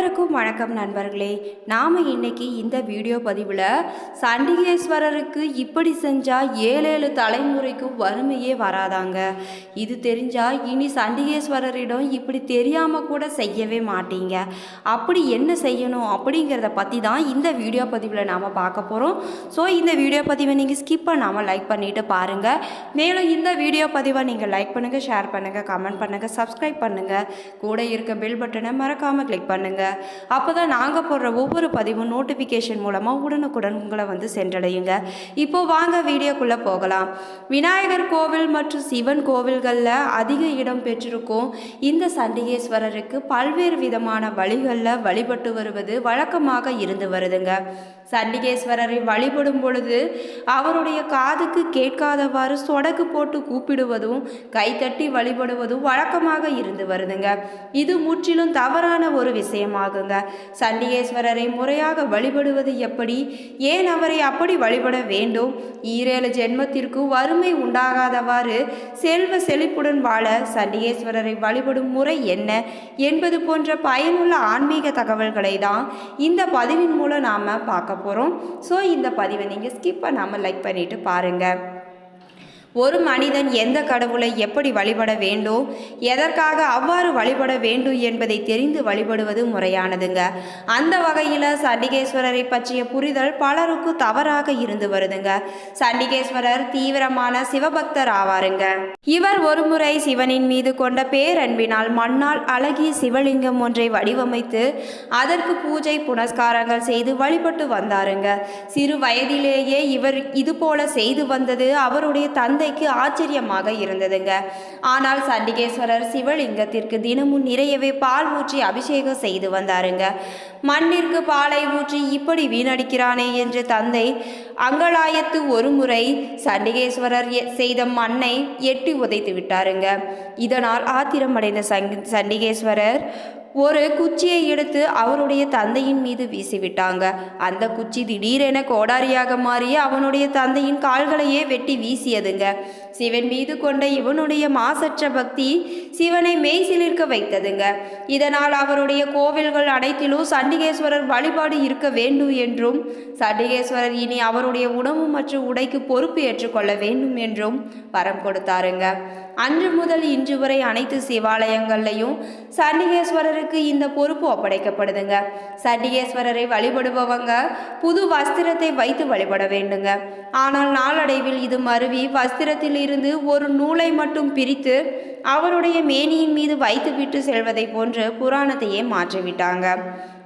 அனைவருக்கும் வணக்கம் நண்பர்களே. நாம் இன்னைக்கு இந்த வீடியோ பதிவில் சண்டிகேஸ்வரருக்கு இப்படி செஞ்சால் ஏழேழு தலைமுறைக்கும் வறுமையே வராதாங்க. இது தெரிஞ்சால் இனி சண்டிகேஸ்வரரிடம் இப்படி தெரியாமல் கூட செய்யவே மாட்டீங்க. அப்படி என்ன செய்யணும் அப்படிங்கிறத பற்றி தான் இந்த வீடியோ பதிவில் நாம் பார்க்க போகிறோம் ஸோ இந்த வீடியோ பதிவை நீங்கள் ஸ்கிப் பண்ணாமல் லைக் பண்ணிவிட்டு பாருங்கள் மேலும் இந்த வீடியோ பதிவை நீங்கள் லைக் பண்ணுங்கள் ஷேர் பண்ணுங்கள் கமெண்ட் பண்ணுங்கள் சப்ஸ்கிரைப் பண்ணுங்கள் கூட இருக்க பெல் பட்டனை மறக்காமல் கிளிக் பண்ணுங்கள் அப்போ தான் நாங்கள் போடுற ஒவ்வொரு பதிவும் நோட்டிஃபிகேஷன் மூலமாக உடனுக்குடன் உங்களை வந்து சென்றடையுங்க. இப்போ வாங்க வீடியோக்குள்ளே போகலாம். விநாயகர் கோவில் மற்றும் சிவன் கோவில்களில் அதிக இடம் பெற்றிருக்கும் இந்த சண்டிகேஸ்வரருக்கு பல்வேறு விதமான வழிகளில் வழிபட்டு வருவது வழக்கமாக இருந்து வருதுங்க. சண்டிகேஸ்வரரை வழிபடும் பொழுது அவருடைய காதுக்கு கேட்காதவாறு சொடக்கு போட்டு கூப்பிடுவதும் கைத்தட்டி வழிபடுவதும் வழக்கமாக இருந்து வருதுங்க. இது முற்றிலும் தவறான ஒரு விஷயமாகுங்க. சண்டிகேஸ்வரரை முறையாக வழிபடுவது எப்படி? ஏன் அவரை அப்படி வழிபட வேண்டும்? ஈரேழு ஜென்மத்திற்கு வறுமை உண்டாகாதவாறு செல்வ செழிப்புடன் வாழ சண்டிகேஸ்வரரை வழிபடும் முறை என்ன என்பது போன்ற பயனுள்ள ஆன்மீக தகவல்களை தான் இந்த பதிவின் மூலம் நாம் பார்க்க போகிறோம் ஸோ இந்த பதிவை நீங்கள் ஸ்கிப் பண்ணாமல் லைக் பண்ணிவிட்டு பாருங்கள் ஒரு மனிதன் எந்த கடவுளை எப்படி வழிபட வேண்டும் எதற்காக அவ்வாறு வழிபட வேண்டும் என்பதை தெரிந்து வழிபடுவது முறையானதுங்க. அந்த வகையில் சண்டிகேஸ்வரரை பற்றிய புரிதல் பலருக்கு தவறாக இருந்து வருதுங்க. சண்டிகேஸ்வரர் தீவிரமான சிவபக்தர் ஆவாருங்க. இவர் ஒருமுறை சிவனின் மீது கொண்ட பேரன்பினால் மண்ணால் அழகிய சிவலிங்கம் ஒன்றை வடிவமைத்து அதற்கு பூஜை புனஸ்காரங்கள் செய்து வழிபட்டு வந்தாருங்க. சிறு வயதிலேயே இவர் இதுபோல செய்து வந்தது அவருடைய தந்தைக்கு ஆச்சரியமாக இருந்ததுங்க. ஆனால் சண்டிகேஸ்வரர் சிவலிங்கத்திற்கு தினமும் நிறையவே பால் ஊற்றி அபிஷேகம் செய்து வந்தாருங்க. மண்ணிற்கு பாலை ஊற்றி இப்படி வீணடிக்கிறானே என்று தந்தை அங்கலாயத்து ஒரு முறை சண்டிகேஸ்வரர் எ- செய்த மண்ணை எட்டி உதைத்து விட்டாருங்க. இதனால் ஆத்திரமடைந்த சங் சண்டிகேஸ்வரர் ஒரு குச்சியை எடுத்து அவருடைய தந்தையின் மீது வீசிவிட்டாங்க. அந்த குச்சி திடீரென கோடாரியாக மாறி அவனுடைய தந்தையின் கால்களையே வெட்டி வீசியதுங்க. சிவன் மீது கொண்ட இவனுடைய மாசற்ற பக்தி சிவனை மெய்சிலிருக்க வைத்ததுங்க. இதனால் அவருடைய கோவில்கள் அனைத்திலும் சண்டிகேஸ்வரர் வழிபாடு இருக்க வேண்டும் என்றும் சண்டிகேஸ்வரர் இனி அவருடைய உணவு மற்றும் உடைக்கு பொறுப்பு ஏற்றுக்கொள்ள வேண்டும் என்றும் வரம் கொடுத்தாருங்க. அன்று முதல் இன்று வரை அனைத்து சிவாலயங்கள்லையும் சண்டிகேஸ்வரருக்கு இந்த பொறுப்பு ஒப்படைக்கப்படுதுங்க. சண்டிகேஸ்வரரை வழிபடுபவங்க புது வஸ்திரத்தை வைத்து வழிபட வேண்டுங்க. ஆனால் நாளடைவில் இது மருவி வஸ்திரத்தில் இருந்து ஒரு நூலை மட்டும் பிரித்து அவருடைய மேனியின் மீது வைத்துவிட்டு செல்வதை போன்று புராணத்தையே மாற்றிவிட்டாங்க.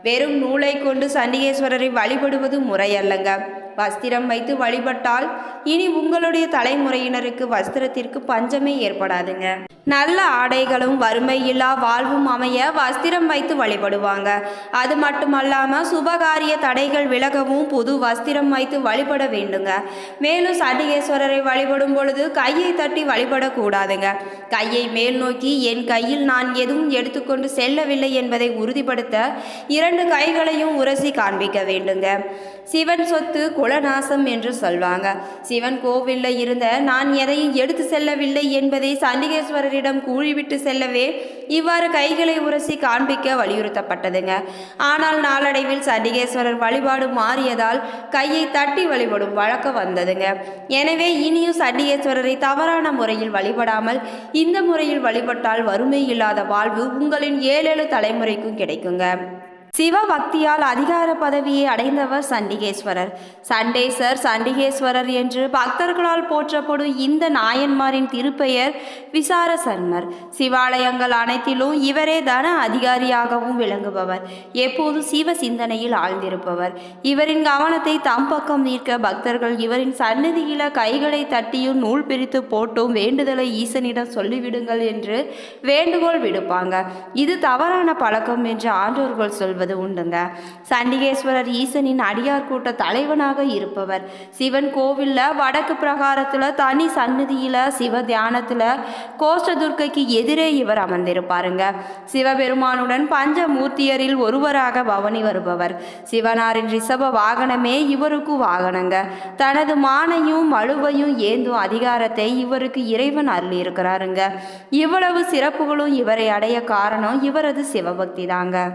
வெறும் நூலை கொண்டு சண்டிகேஸ்வரரை வழிபடுவது முறையல்லங்க. வஸ்திரம் வைத்து வழிபட்டால் இனி உங்களுடைய தலைமுறையினருக்கு வஸ்திரத்திற்கு பஞ்சமே ஏற்படாதுங்க. நல்ல ஆடைகளும் வறுமை இல்லா வாழ்வும் அமைய வஸ்திரம் வைத்து வழிபடுவாங்க. அது மட்டுமல்லாம சுபகாரிய தடைகள் விலகவும் புது வஸ்திரம் வைத்து வழிபட வேண்டுங்க. மேலும் சண்டிகேஸ்வரரை வழிபடும் பொழுது கையை தட்டி வழிபடக்கூடாதுங்க. கையை மேல் நோக்கி என் கையில் நான் எதுவும் எடுத்துக்கொண்டு செல்லவில்லை என்பதை உறுதிப்படுத்த இரண்டு கைகளையும் உரசி காண்பிக்க வேண்டுங்க. சிவன் சொத்து குலநாசம் என்று சொல்வாங்க. சிவன் கோவிலில் இருந்த நான் எதையும் எடுத்து செல்லவில்லை என்பதை சண்டிகேஸ்வரரிடம் கூறிவிட்டு செல்லவே இவ்வாறு கைகளை உரசி காண்பிக்க வலியுறுத்தப்பட்டதுங்க. ஆனால் நாளடைவில் சண்டிகேஸ்வரர் வழிபாடு மாறியதால் கையை தட்டி வழிபடும் வழக்கம் வந்ததுங்க. எனவே இனியும் சண்டிகேஸ்வரரை தவறான முறையில் வழிபடாமல் இந்த முறையில் வழிபட்டால் வறுமை இல்லாத வாழ்வு உங்களின் ஏழேழு தலைமுறைக்கும் கிடைக்குங்க. சிவ பக்தியால் அதிகார பதவியை அடைந்தவர் சண்டிகேஸ்வரர். சண்டேசர் சண்டிகேஸ்வரர் என்று பக்தர்களால் போற்றப்படும் இந்த நாயன்மாரின் திருப்பெயர் விசாரசர்மர். சிவாலயங்கள் அனைத்திலும் இவரே தன அதிகாரியாகவும் விளங்குபவர். எப்போது சிவ சிந்தனையில் ஆழ்ந்திருப்பவர். இவரின் கவனத்தை தம் பக்கம் ஈர்க்க பக்தர்கள் இவரின் சன்னதியில கைகளை தட்டியும் நூல் பிரித்து போட்டும் வேண்டுதலை ஈசனிடம் சொல்லிவிடுங்கள் என்று வேண்டுகோள் விடுப்பாங்க. இது தவறான பழக்கம் என்று ஆண்டோர்கள் சொல்வது. உண்டுங்க. சண்டிகேஸ்வரர் ஈசனின் அடியார் கூட்ட தலைவனாக இருப்பவர். சிவன் கோவிலில் வடக்கு பிரகாரத்தில் தனி சந்நிதியில் சிவ தியானத்தில் கோஷ்டதுர்க்கைக்கு எதிரே இவர் அமர்ந்திருப்பாருங்க. சிவபெருமானுடன் பஞ்சமூர்த்தியரில் ஒருவராக பவனி வருபவர். சிவனாரின் ரிஷப வாகனமே இவருக்கு வாகனங்க. தனது மானையும் மழுவையும் ஏந்தும் அதிகாரத்தை இவருக்கு இறைவன் அருளி இருக்கிறாருங்க இவ்வளவு சிறப்புகளும் இவரை அடைய காரணம் இவரது சிவபக்தி தாங்க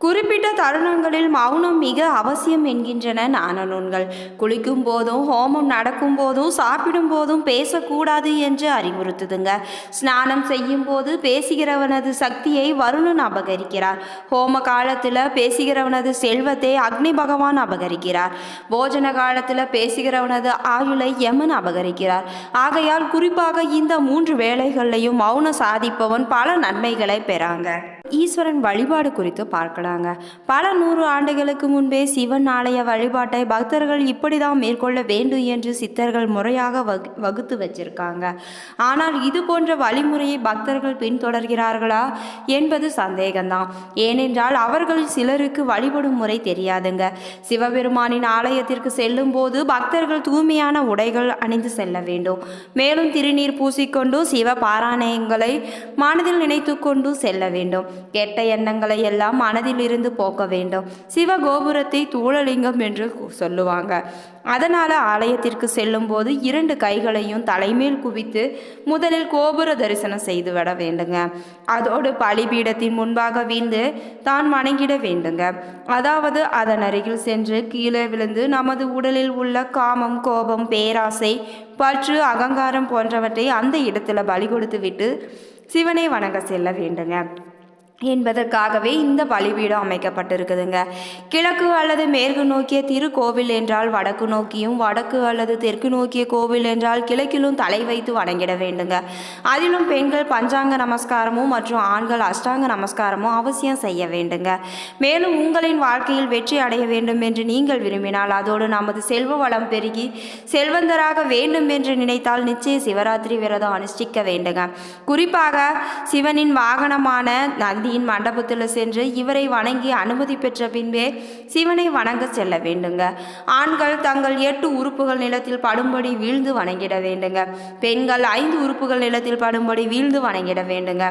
குறிப்பிட்ட தருணங்களில் மௌனம் மிக அவசியம் என்கின்றன ஞான நூல்கள் குளிக்கும் போதும் ஹோமம் நடக்கும் போதும் சாப்பிடும் போதும் பேசக்கூடாது என்று அறிவுறுத்துதுங்க. ஸ்நானம் செய்யும் போது பேசுகிறவனது சக்தியை வருணன் அபகரிக்கிறார். ஹோம காலத்தில் பேசுகிறவனது செல்வத்தை அக்னி பகவான் அபகரிக்கிறார். போஜன காலத்தில் பேசுகிறவனது ஆயுளை யமன் அபகரிக்கிறார். ஆகையால் குறிப்பாக இந்த மூன்று வேலைகளையும் மௌனம் சாதிப்பவன் பல நன்மைகளை பெறாங்க. ஈஸ்வரன் வழிபாடு குறித்து பார்க்கலாங்க. பல நூறு ஆண்டுகளுக்கு முன்பே சிவன் ஆலய வழிபாட்டை பக்தர்கள் இப்படிதான் மேற்கொள்ள வேண்டும் என்று சித்தர்கள் முறையாக வகு வகுத்து வச்சிருக்காங்க. ஆனால் இது போன்ற வழிமுறையை பக்தர்கள் பின்தொடர்கிறார்களா என்பது சந்தேகம்தான். ஏனென்றால் அவர்கள் சிலருக்கு வழிபடும் முறை தெரியாதுங்க. சிவபெருமானின் ஆலயத்திற்கு செல்லும் போது பக்தர்கள் தூய்மையான உடைகள் அணிந்து செல்ல வேண்டும். மேலும் திருநீர் பூசிக்கொண்டு சிவ பாராயணங்களை மனதில் நினைத்து கொண்டு செல்ல வேண்டும். கெட்ட எண்ணங்களை எல்லாம் மனதில் இருந்து போக்க வேண்டும். சிவ கோபுரத்தை தூளலிங்கம் என்று சொல்லுவாங்க. அதனால் ஆலயத்திற்கு செல்லும் போது இரண்டு கைகளையும் தலைமேல் குவித்து முதலில் கோபுர தரிசனம் செய்துவிட வேண்டுங்க. அதோடு பலிபீடத்தின் முன்பாக வீழ்ந்து தான் வணங்கிட வேண்டுங்க. அதாவது அதன் அருகில் சென்று கீழே விழுந்து நமது உடலில் உள்ள காமம் கோபம் பேராசை பற்று அகங்காரம் போன்றவற்றை அந்த இடத்துல பலி கொடுத்து விட்டு சிவனை வணங்க செல்ல வேண்டுங்க. என்பதற்காகவே இந்த பலிபீடம் அமைக்கப்பட்டிருக்குதுங்க. கிழக்கு அல்லது மேற்கு நோக்கிய திருக்கோவில் என்றால் வடக்கு நோக்கியும் வடக்கு அல்லது தெற்கு நோக்கிய கோவில் என்றால் கிழக்கிலும் தலை வைத்து வணங்கிட வேண்டுங்க. அதிலும் பெண்கள் பஞ்சாங்க நமஸ்காரமும் மற்றும் ஆண்கள் அஷ்டாங்க நமஸ்காரமும் அவசியம் செய்ய வேண்டுங்க. மேலும் உங்களின் வாழ்க்கையில் வெற்றி அடைய வேண்டும் என்று நீங்கள் விரும்பினால் அதோடு நமது செல்வ வளம் பெருகி செல்வந்தராக வேண்டும் என்று நினைத்தால் நிச்சய சிவராத்திரி விரதம் அனுஷ்டிக்க வேண்டுங்க. குறிப்பாக சிவனின் வாகனமான நந்தி நந்தியின் மண்டபத்தில் சென்று இவரை வணங்கி அனுமதி பெற்ற பின்பே சிவனை வணங்க செல்ல வேண்டுங்க. ஆண்கள் தங்கள் எட்டு உறுப்புகள் நிலத்தில் படும்படி வீழ்ந்து வணங்கிட வேண்டுங்க. பெண்கள் ஐந்து உறுப்புகள் நிலத்தில் படும்படி வீழ்ந்து வணங்கிட வேண்டுங்க.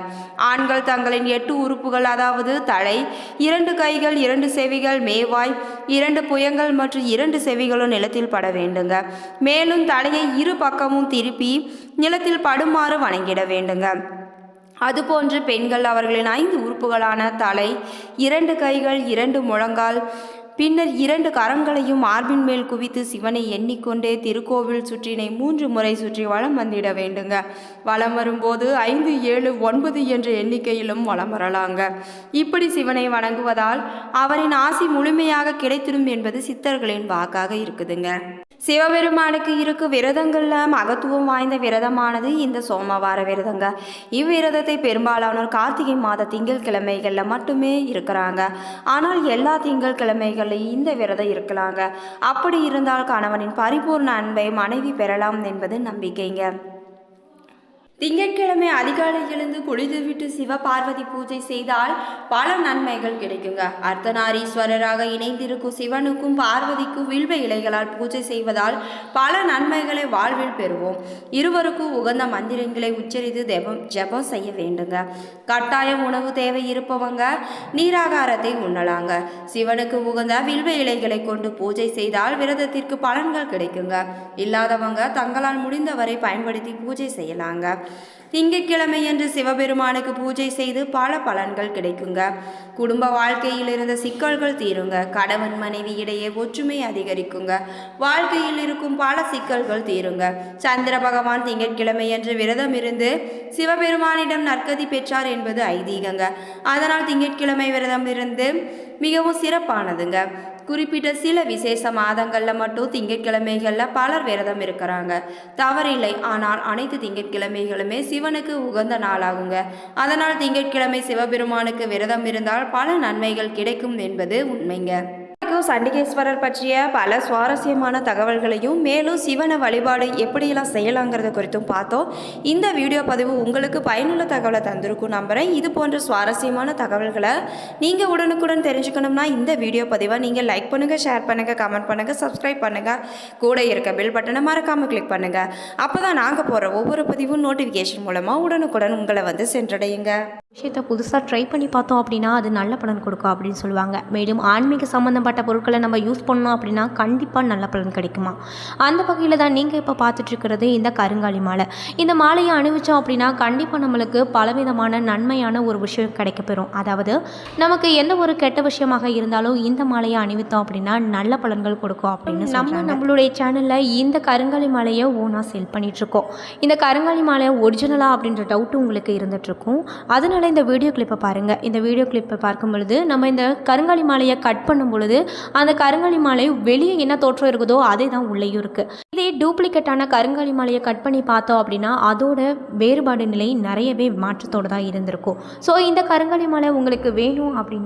ஆண்கள் தங்களின் எட்டு உறுப்புகள் அதாவது தலை இரண்டு கைகள் இரண்டு செவிகள் மேவாய் இரண்டு புயங்கள் மற்றும் இரண்டு செவிகளும் நிலத்தில் பட வேண்டுங்க. மேலும் தலையை இரு பக்கமும் திருப்பி நிலத்தில் படுமாறு வணங்கிட வேண்டுங்க. அதுபோன்று பெண்கள் அவர்களின் ஐந்து உறுப்புகளான தலை இரண்டு கைகள் இரண்டு முழங்கால் பின்னர் இரண்டு கரங்களையும் மார்பின் மேல் குவித்து சிவனை எண்ணிக்கொண்டே திருக்கோவில் சுற்றினை மூன்று முறை சுற்றி வலம் வந்திட வேண்டுங்க. வலம் வரும்போது ஐந்து ஏழு ஒன்பது என்ற எண்ணிக்கையிலும் வலம் வரலாங்க. இப்படி சிவனை வணங்குவதால் அவரின் ஆசி முழுமையாக கிடைத்திடும் என்பது சித்தர்களின் வாக்காக இருக்குதுங்க. சிவபெருமானுக்கு இருக்கு விரதங்களில் மகத்துவம் வாய்ந்த விரதமானது இந்த சோமவார விரதங்க. இவ்விரதத்தை பெரும்பாலானோர் கார்த்திகை மாத திங்கள் கிழமைகளில் மட்டுமே இருக்கிறாங்க. ஆனால் எல்லா திங்கள் கிழமைகள்லையும் இந்த விரதம் இருக்கலாங்க அப்படி இருந்தால் கணவனின் பரிபூர்ண அன்பை மனைவி பெறலாம் என்பது நம்பிக்கைங்க. திங்கட்கிழமை அதிகாலை எழுந்து குளித்துவிட்டு சிவ பார்வதி பூஜை செய்தால் பல நன்மைகள் கிடைக்குங்க. அர்த்தநாரீஸ்வரராக இணைந்திருக்கும் சிவனுக்கும் பார்வதிக்கும் வில்வ இலைகளால் பூஜை செய்வதால் பல நன்மைகளை வாழ்வில் பெறுவோம். இருவருக்கும் உகந்த மந்திரங்களை உச்சரித்து ஜெபம் ஜெபம் செய்ய வேண்டுங்க. கட்டாயம் உணவு தேவை இருப்பவங்க நீராகாரத்தை உண்ணலாங்க. சிவனுக்கு உகந்த வில்வ இலைகளை கொண்டு பூஜை செய்தால் விரதத்திற்கு பலன்கள் கிடைக்குங்க. இல்லாதவங்க தங்களால் முடிந்தவரை பயன்படுத்தி பூஜை செய்யலாங்க. திங்கட்கிழமை என்று சிவபெருமானுக்கு பூஜை செய்து பல பலன்கள் கிடைக்குங்க. குடும்ப வாழ்க்கையில் இருந்த சிக்கல்கள் தீருங்க. கணவன் மனைவி இடையே ஒற்றுமை அதிகரிக்குங்க. வாழ்க்கையில் இருக்கும் பல சிக்கல்கள் தீருங்க. சந்திர பகவான் திங்கட்கிழமை என்று விரதம் இருந்து சிவபெருமானிடம் நற்கதி பெற்றார் என்பது ஐதீகங்க. அதனால் திங்கட்கிழமை விரதம் இருந்து மிகவும் சிறப்பானதுங்க. குறிப்பிட்ட சில விசேஷ மாதங்களில் மட்டும் திங்கட்கிழமைகளில் பலர் விரதம் இருக்கிறாங்க. தவறில்லை. ஆனால் அனைத்து திங்கட்கிழமைகளுமே சிவனுக்கு உகந்த நாளாகுங்க. அதனால் திங்கட்கிழமை சிவபெருமானுக்கு விரதம் இருந்தால் பல நன்மைகள் கிடைக்கும் என்பது உண்மைங்க. வரைக்கும் சண்டிகேஸ்வரர் பற்றிய பல சுவாரஸ்யமான தகவல்களையும் மேலும் சிவனை வழிபாடு எப்படியெல்லாம் செய்யலாங்கிறத குறித்தும் பார்த்தோம். இந்த வீடியோ பதிவு உங்களுக்கு பயனுள்ள தகவலை தந்திருக்கும் நம்புகிறேன் இது போன்ற சுவாரஸ்யமான தகவல்களை நீங்கள் உடனுக்குடன் தெரிஞ்சுக்கணும்னா இந்த வீடியோ பதிவை நீங்கள் லைக் பண்ணுங்கள் ஷேர் பண்ணுங்கள் கமெண்ட் பண்ணுங்கள் சப்ஸ்கிரைப் பண்ணுங்கள் கூட இருக்க பெல் பட்டனை மறக்காமல் கிளிக் பண்ணுங்கள் அப்போ தான் நாங்கள் போகிற ஒவ்வொரு பதிவும் நோட்டிஃபிகேஷன் மூலமாக உடனுக்குடன் உங்களை வந்து சென்றடையுங்க. விஷயத்தை புதுசாக ட்ரை பண்ணி பார்த்தோம் அப்படின்னா அது நல்ல பலன் கொடுக்கும் அப்படின்னு சொல்லுவாங்க. மேலும் ஆன்மீக சம்மந்தப்பட்ட பொருட்களை நம்ம யூஸ் பண்ணோம் அப்படின்னா கண்டிப்பாக நல்ல பலன் கிடைக்குமா? அந்த வகையில் தான் நீங்கள் இப்போ பார்த்துட்ருக்கிறது இந்த கருங்காலி மாலை. இந்த மாலையை அணிவிச்சோம் அப்படின்னா கண்டிப்பாக நம்மளுக்கு பலவிதமான நன்மையான ஒரு விஷயம் கிடைக்கப்பெறும். அதாவது நமக்கு எந்த ஒரு கெட்ட விஷயமாக இருந்தாலும் இந்த மாலையை அணிவித்தோம் அப்படின்னா நல்ல பலன்கள் கொடுக்கும் அப்படின்னு நம்ம நம்மளுடைய சேனலில் இந்த கருங்காலி மாலையை ஓனாக செல் பண்ணிகிட்ருக்கோம் இந்த கருங்காலி மாலை ஒரிஜினலா அப்படின்ற டவுட் உங்களுக்கு இருந்துகிட்ருக்கும் அதனால் இந்த வீடியோ கிளிப்பை பாருங்கள் இந்த வீடியோ கிளிப்பை பார்க்கும் பொழுது நம்ம இந்த கருங்காலி மாலையை கட் பண்ணும் பொழுது அந்த கருங்காலி மாலை வெளியே என்ன தோற்றம் இருக்குதோ அதே தான் உள்ளேயும் இருக்குது இதே டூப்ளிகேட்டான கருங்காலி மாலையை கட் பண்ணி பார்த்தோம் அப்படின்னா அதோட வேறுபாடு நிலை நிறையவே மாற்றத்தோடு தான் இருந்திருக்கும். ஸோ இந்த கருங்காலி மாலை உங்களுக்கு வேணும் அப்படின்னா